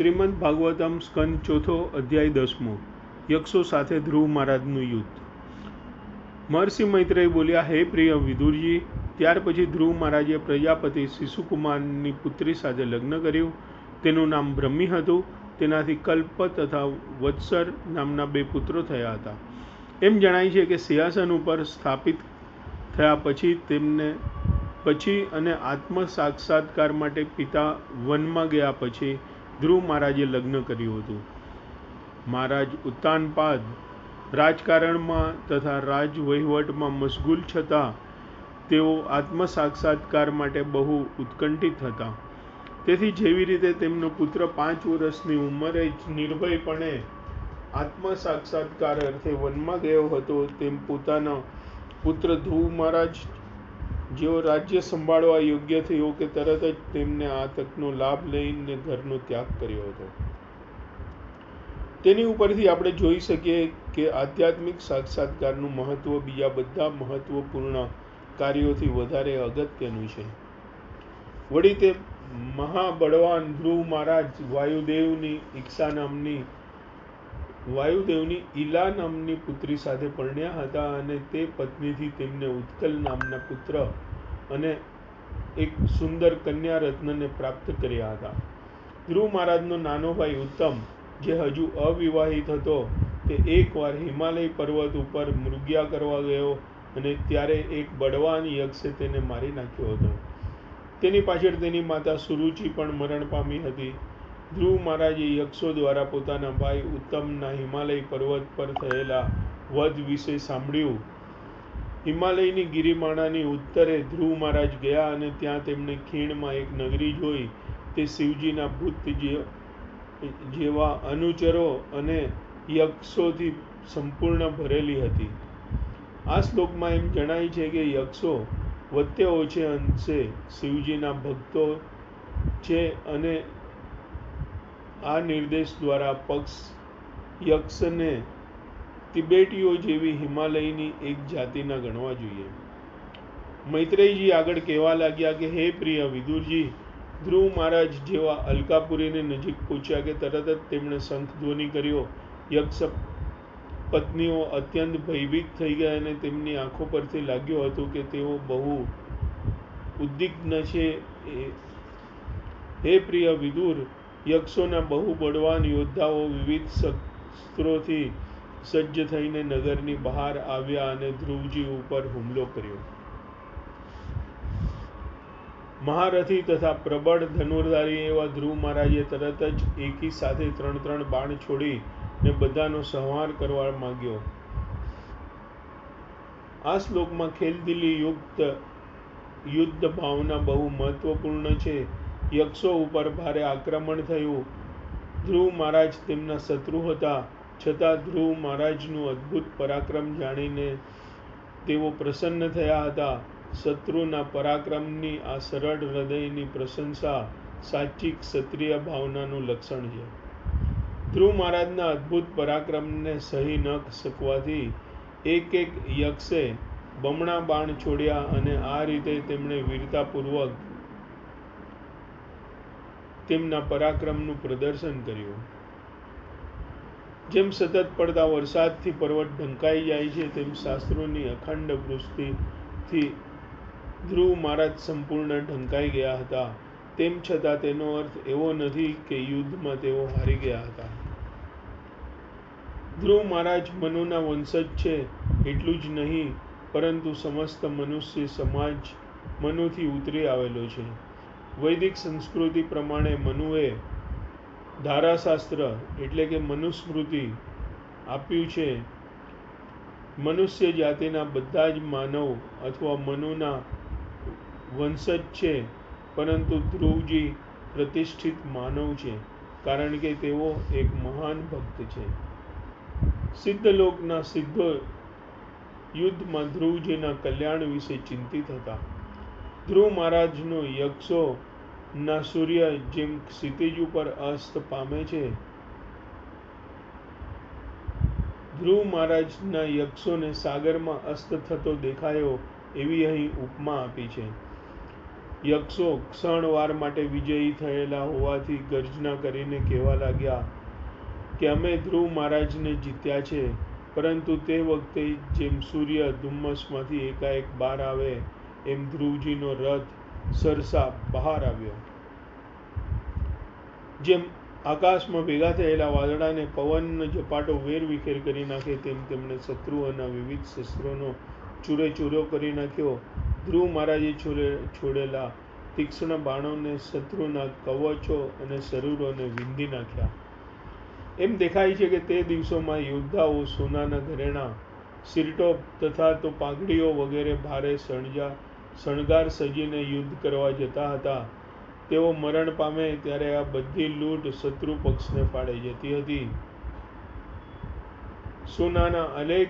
શ્રીમદ ભાગવતમ સ્કંદ ચોથો અધ્યાય દસમો. યક્ષો સાથે ધ્રુવ મહારાજનું યુદ્ધ. મહર્ષિ મૈત્રેય બોલ્યા, હે પ્રિય વિદુરજી, ત્યાર પછી ધ્રુવ મહારાજે પ્રજાપતિ શિશુકુમારની પુત્રી સાથે લગ્ન કર્યું. તેનું નામ બ્રહ્મી હતું. તેનાથી કલ્પ તથા વત્સર નામના બે પુત્રો થયા હતા. એમ જણાય છે કે સિંહાસન ઉપર સ્થાપિત થયા પછી તેમને પછી અને આત્મ સાક્ષાત્કાર માટે પિતા વનમાં ગયા પછી ધ્રુવ મહારાજે લગ્ન કર્યું હતું. મહારાજ ઉત્તાનપાદ રાજકારણમાં તથા રાજ વહીવટમાં મશગુલ છતાં તેઓ આત્મ સાક્ષાત્કાર માટે બહુ ઉત્કંઠિત હતા. તેથી જેવી રીતે તેમનો પુત્ર પાંચ વર્ષની ઉંમરે જ નિર્ભયપણે આત્મ સાક્ષાત્કાર અર્થે વનમાં ગયો હતો, તેમ પોતાનો પુત્ર ધ્રુવ મહારાજ જેઓ રાજ્ય સંભાળવા યોગ્ય થયો કે તરત જ તેમને આ તકનો લાભ લઈને ઘરનો ત્યાગ કર્યો હતો. તેની ઉપરથી આપણે જોઈ શકીએ કે આધ્યાત્મિક સાક્ષાત્કારનું મહત્વ બીજા બધા મહત્વપૂર્ણ કાર્યોથી વધારે અગત્યનું છે. વળી તે મહાબળવાન ધ્રુવ મહારાજ વાયુદેવની ઈચ્છા નામની વાયુદેવની ઈલા નામની પુત્રી સાથે પરણ્યા હતા અને તે પત્નીથી તેમને ઉત્કલ નામના પુત્ર અને એક સુંદર કન્યા રત્નને પ્રાપ્ત કર્યા હતા. ધ્રુવ મહારાજનો નાનો ભાઈ ઉત્તમ, જે હજુ અવિવાહિત હતો, તે એકવાર હિમાલય પર્વત ઉપર મૃગ્યા કરવા ગયો અને ત્યારે એક બળવાન યક્ષે તેને મારી નાખ્યો હતો. તેની પાછળ તેની માતા સુરુચિ પણ મરણ પામી હતી. ધ્રુવ મહારાજે યક્ષો દ્વારા પોતાના ભાઈ ઉત્તમના હિમાલય પર્વત પર થયેલા વધ વિશે સાંભળ્યું. હિમાલયની ગિરિમાળાની ઉત્તરે ધ્રુવ મહારાજ ગયા અને ત્યાં તેમણે ખીણમાં એક નગરી જોઈ. તે શિવજીના ભૂત જેવા અનુચરો અને યક્ષોથી સંપૂર્ણ ભરેલી હતી. આ શ્લોકમાં એમ જણાય છે કે યક્ષો વત્તે ઓછે અંશે શિવજીના ભક્તો છે અને આ નિર્દેશ દ્વારા પક્ષ યક્ષને તિબેટીઓ જેવી હિમાલયની એક જાતિના ગણવા જોઈએ. મૈત્રેયજી આગળ કહેવા લાગ્યા કે, હે પ્રિય વિદુરજી, ધ્રુવ મહારાજ જેવા અલકાપુરીની નજીક પહોંચ્યા કે તરત જ તેમણે શંખ ધ્વનિ કર્યો. યક્ષ પત્નીઓ અત્યંત ભયભીત થઈ ગયા અને તેમની આંખો પરથી લાગ્યું હતું કે તેઓ બહુ ઉદ્વિગ્ન છે. હે પ્રિય વિદુર યક્ષોના બહુ બળવાન યોદ્ધાઓ વિવિધ શસ્ત્રોથી સજ્જ થઈને નગરની બહાર આવ્યા અને ધ્રુવજી ઉપર હુમલો કર્યો. મહારથી તથા પ્રબળ ધનુર્ધારી એવા ધ્રુવ મહારાજે તરત જ એકી સાથે ત્રણ ત્રણ બાણ છોડી ને બધાનો સંહાર કરવા માંગ્યો. આ શ્લોકમાં ખેલદિલી યુક્ત યુદ્ધ ભાવના બહુ મહત્વપૂર્ણ છે. યક્ષો ઉપર ભારે આક્રમણ થયું. ધ્રુવ મહારાજ તેમના શત્રુ હતા. છતાં ધ્રુવ મહારાજનું અદ્ભુત પરાક્રમ જાણીને તેઓ પ્રસન્ન થયા હતા. શત્રુના પરાક્રમની આ સરળ હૃદયની પ્રશંસા સાચી ક્ષત્રિય ભાવનાનું લક્ષણ છે. ધ્રુવ મહારાજના અદ્ભુત પરાક્રમને સહી ન શકવાથી એક એક યક્ષે બમણા બાણ છોડ્યા અને આ રીતે તેમણે વીરતાપૂર્વક તેમના પરાક્રમનું પ્રદર્શન કર્યું. જેમ સતત પડતા વરસાદથી પર્વત ઢંકાઈ જાય છે, તેમ શાસ્ત્રોની અખંડ વૃષ્ટિથી ધ્રુવ મહારાજ સંપૂર્ણ ઢંકાઈ ગયા હતા. તેમ છતાં તેનો અર્થ એવો નથી કે યુદ્ધમાં તેઓ હારી ગયા હતા. ધ્રુવ મહારાજ મનુના વંશજ છે, એટલું જ નહીં, પરંતુ સમસ્ત મનુષ્ય સમાજ મનુથી ઉતરી આવેલો છે. વૈદિક સંસ્કૃતિ પ્રમાણે મનુએ ધારાશાસ્ત્ર એટલે કે મનુસ્મૃતિ આપ્યું છે. મનુષ્ય જાતિના બધા જ માનવ અથવા મનુના વંશજ છે, પરંતુ ધ્રુવજી પ્રતિષ્ઠિત માનવ છે, કારણ કે તેઓ એક મહાન ભક્ત છે. સિદ્ધલોકના સિદ્ધો યુદ્ધમાં ધ્રુવજીના કલ્યાણ વિશે ચિંતિત હતા. ધ્રુવ મહારાજનો યક્ષો ના સૂર્ય જેમ ક્ષિતિજ ઉપર અસ્ત પામે છે. ધ્રુવ મહારાજના યક્ષોને સાગરમાં અસ્ત થતો દેખાયો એવી અહીં ઉપમા આપી છે. યક્ષો ક્ષણવાર માટે વિજયી થયેલા હોવાથી ગર્જના કરીને કહેવા લાગ્યા કે અમે ધ્રુવ મહારાજને જીત્યા છે, પરંતુ તે વખતે જેમ સૂર્ય ધુમ્મસમાંથી એકાએક બહાર આવે એમ ધ્રુવજીનો રથ સરસા બહાર આવ્યો. જેમ આકાશમાં ભેગા થયેલા વાદળાને પવનનો ઝપાટો વેરવિખેર કરી નાખે, તેમ તેમણે શત્રુઓના વિવિધ શસ્ત્રોનો ચૂરે ચૂરો કરી નાખ્યો. ધ્રુવ મહારાજે છોડેલા તીક્ષ્ણ બાણોને શત્રુના કવચો અને શરૂરોને વિંધી નાખ્યા. એમ દેખાય છે કે તે દિવસોમાં યોદ્ધાઓ સોનાના ઘરેણા સિરટોપ તથા તો પાઘડીઓ વગેરે ભારે શણજા શણગાર સજીને યુદ્ધ કરવા જતા હતા. તેઓ મરણ પામે ત્યારે આ બધી લૂંટ શત્રુ પક્ષને ફાળે જતી હતી. સોનાના અનેક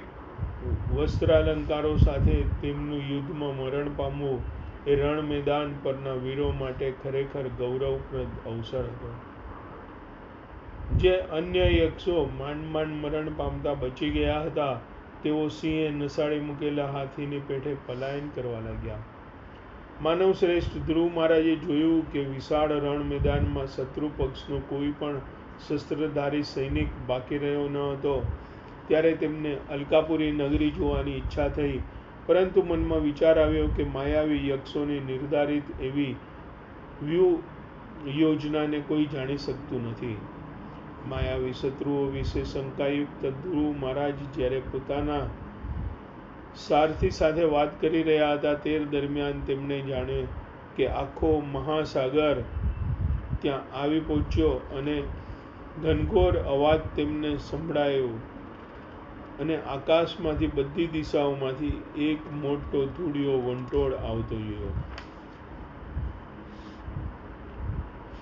વસ્ત્રાલંકારો સાથે તેમનું યુદ્ધમાં મરણ પામવું એ રણ મેદાન પરના વીરો માટે ખરેખર ગૌરવપ્રદ અવસર હતો. જે અન્ય યક્ષો માંડ માંડ મરણ પામતા બચી ગયા હતા, તેઓ સિંહે નસાડી મૂકેલા હાથીની પેઠે પલાયન કરવા લાગ્યા. માનવ શ્રેષ્ઠ ધ્રુવ મહારાજે જોયું કે વિશાળ રણ મેદાનમાં શત્રુ પક્ષનો કોઈ પણ શસ્ત્રધારી સૈનિક બાકી રહ્યો ન હતો. ત્યારે તેમને અલકાપુરી નગરી જોવાની ઈચ્છા થઈ. પરંતુ મનમાં વિચાર આવ્યો કે માયાવી યક્ષોની નિર્ધારિત એવી વ્યૂહ યોજનાને કોઈ જાણી શકતું નથી. માયાવી શત્રુઓ વિશે શંકાયુક્ત ધ્રુવ મહારાજ જ્યારે પોતાના સારથી સાથે વાત કરી રહ્યા હતા તે દરમિયાન તેમણે જાણે કે આખો મહાસાગર ત્યાં આવી પહોંચ્યો અને ઘનઘોર અવાજ તેમને સંભળાયો. અને આકાશમાંથી બધી દિશાઓમાંથી એક મોટો ધૂળિયો વંટોળ આવતો જોયો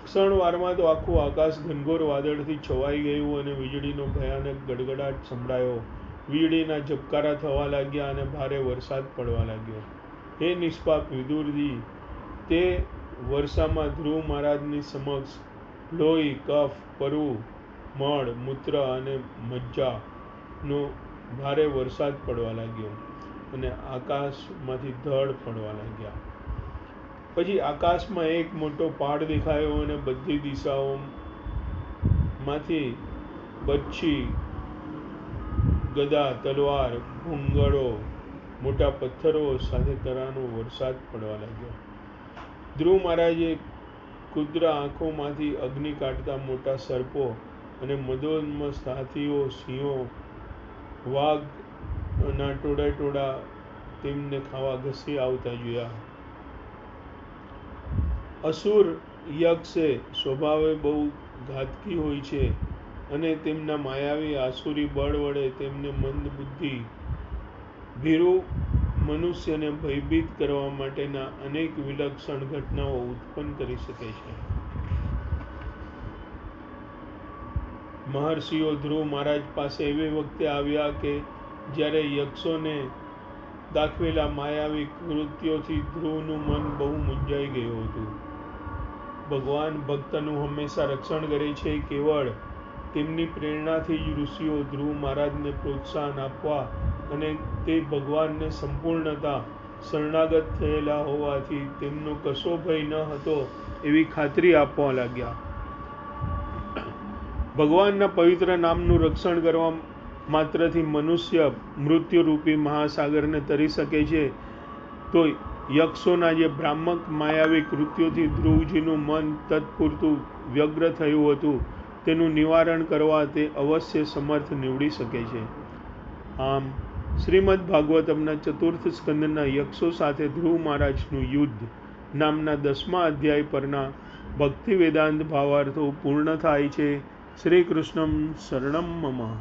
ક્ષણવારમાં તો આખું આકાશ ઘનઘોર વાદળથી છવાઈ ગયું અને વીજળીનો ભયાનક ગડગડાટ સંભળાયો. વીજળીના ઝબકારા થવા લાગ્યા અને ભારે વરસાદ પડવા લાગ્યો. હે નિષ્પાપ વિદુરજી, તે વર્ષામાં ધ્રુવ મહારાજની સમક્ષ લોહી, કફ, પરુ, મળ, મૂત્ર અને મજ્જાનો ભારે વરસાદ પડવા લાગ્યો અને આકાશમાંથી ધડ પડવા લાગ્યા. પછી આકાશમાં એક મોટો પહાડ દેખાયો અને બધી દિશાઓમાંથી બચ્છી ગદા, તલવાર ભૂંગળો મોટા પથ્થરો સાથે તરાનો વરસાદ પડવા લાગ્યો. ધ્રુવ મહારાજે કુદ્ર આંખોમાંથી અગ્નિ કાઢતા મોટા સર્પો અને મદોન્મસ્ત સાથીઓ સિંહો વાઘના ટોળા ટોળા તેમને ખાવા ઘસી આવતા જોયા. અસુર યક્ષ સ્વભાવે બહુ ઘાતકી હોય છે. અને તેમના માયાવી આસુરી બળ વડે તેમને મંદ બુદ્ધિ, ભીરુ મનુષ્યને ભયભીત કરવા માટેના અનેક વિલક્ષણ ઘટનાઓ ઉત્પન્ન કરી શકે છે. મહર્ષિઓ ધ્રુવ મહારાજ પાસે એવી વખતે આવ્યા કે જ્યારે યક્ષોને દાખવેલા માયાવી કૃત્યોથી ધ્રુવનું મન બહુ મૂંઝાઈ ગયું હતું. ભગવાન ભક્તનું હંમેશા રક્ષણ કરે છે, કેવળ તેમની પ્રેરણાથી જ ઋષિઓ ધ્રુવ મહારાજને પ્રોત્સાહન આપવા અને તે ભગવાનને સંપૂર્ણતા શરણાગત થયેલા હોવાથી તેમનો કશો ભય ન હતો એવી ખાતરી આપવા લાગ્યા. ભગવાનના પવિત્ર નામનું રક્ષણ કરવા માત્રથી મનુષ્ય મૃત્યુરૂપી મહાસાગરને તરી શકે છે, તો યક્ષોના જે બ્રાહ્મક માયાવી કૃત્યોથી ધ્રુવજીનું મન તત્પૂરતું વ્યગ્ર થયું હતું. તેનું નિવારણ કરવા તે અવશ્ય સમર્થ નીવડી શકે છે. આમ, શ્રીમદ ભાગવતમના ચતુર્થ સ્કંદના યક્ષો સાથે ધ્રુવ મહારાજનું યુદ્ધ નામના દસમા અધ્યાય પરના ભક્તિ વેદાંત ભાવાર્થો પૂર્ણ થાય છે. શ્રીકૃષ્ણમ શરણમ મમ.